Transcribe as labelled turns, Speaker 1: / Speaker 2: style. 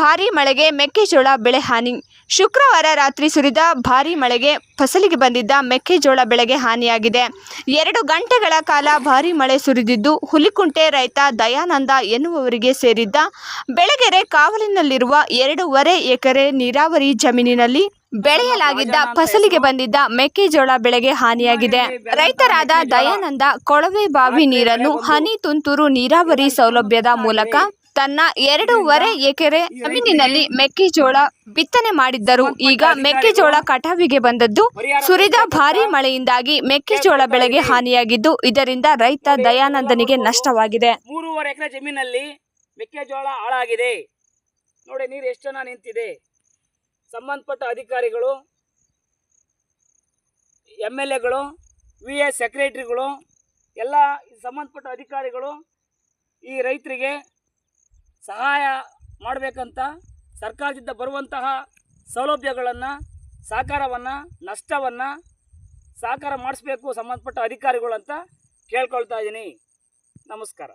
Speaker 1: ಭಾರೀ ಮಳೆಗೆ ಮೆಕ್ಕೆಜೋಳ ಬೆಳೆ ಹಾನಿ. ಶುಕ್ರವಾರ ರಾತ್ರಿ ಸುರಿದ ಭಾರೀ ಮಳೆಗೆ ಫಸಲಿಗೆ ಬಂದಿದ್ದ ಮೆಕ್ಕೆಜೋಳ ಬೆಳೆಗೆ ಹಾನಿಯಾಗಿದೆ. ಎರಡು ಗಂಟೆಗಳ ಕಾಲ ಭಾರೀ ಮಳೆ ಸುರಿದಿದ್ದು ಹುಲಿಕುಂಟೆ ರೈತ ದಯಾನಂದ ಎನ್ನುವವರಿಗೆ ಸೇರಿದ್ದ ಬೆಳಗೆರೆ ಕಾವಲಿನಲ್ಲಿರುವ ಎರಡೂವರೆ ಎಕರೆ ನೀರಾವರಿ ಜಮೀನಿನಲ್ಲಿ ಬೆಳೆಯಲಾಗಿದ್ದ ಫಸಲಿಗೆ ಬಂದಿದ್ದ ಮೆಕ್ಕೆಜೋಳ ಬೆಳೆಗೆ ಹಾನಿಯಾಗಿದೆ. ರೈತರಾದ ದಯಾನಂದ ಕೊಳವೆ ಬಾವಿ ನೀರನ್ನು ಹನಿ ತುಂತುರು ನೀರಾವರಿ ಸೌಲಭ್ಯದ ಮೂಲಕ ತನ್ನ ಎರಡೂವರೆ ಎಕರೆ ಜಮೀನಿನಲ್ಲಿ ಮೆಕ್ಕೆಜೋಳ ಬಿತ್ತನೆ ಮಾಡಿದ್ದರು. ಈಗ ಮೆಕ್ಕೆಜೋಳ ಕಟಾವಿಗೆ ಬಂದದ್ದು. ಸುರಿದ ಭಾರೀ ಮಳೆಯಿಂದಾಗಿ ಮೆಕ್ಕೆಜೋಳ ಬೆಳೆಗೆ ಹಾನಿಯಾಗಿದ್ದು. ಇದರಿಂದ ರೈತ ದಯಾನಂದನಿಗೆ ನಷ್ಟವಾಗಿದೆ.
Speaker 2: ಮೂರುವರೆ ಎಕರೆ ಜಮೀನಲ್ಲಿ ಮೆಕ್ಕೆಜೋಳ ಹಾಳಾಗಿದೆ. ನೋಡಿ ನೀರು ಎಷ್ಟು ಜನ ನಿಂತಿದೆ. ಸಂಬಂಧಪಟ್ಟ ಅಧಿಕಾರಿಗಳು ಎಂ ಎಲ್ ಎಗಳು ವಿ ಎಸ್ ಸೆಕ್ರೆಟ್ರಿಗಳು ಎಲ್ಲ ಸಂಬಂಧಪಟ್ಟ ಅಧಿಕಾರಿಗಳು ಈ ರೈತರಿಗೆ ಸಹಾಯ ಮಾಡಬೇಕಂತ ಸರ್ಕಾರದಿಂದ ಬರುವಂತಹ ಸೌಲಭ್ಯಗಳನ್ನು, ಸಹಕಾರವನ್ನು, ನಷ್ಟವನ್ನು ಸಹಕಾರ ಮಾಡಿಸ್ಬೇಕು ಸಂಬಂಧಪಟ್ಟ ಅಧಿಕಾರಿಗಳು ಅಂತ ಕೇಳ್ಕೊಳ್ತಾ ಇದ್ದೀನಿ. ನಮಸ್ಕಾರ.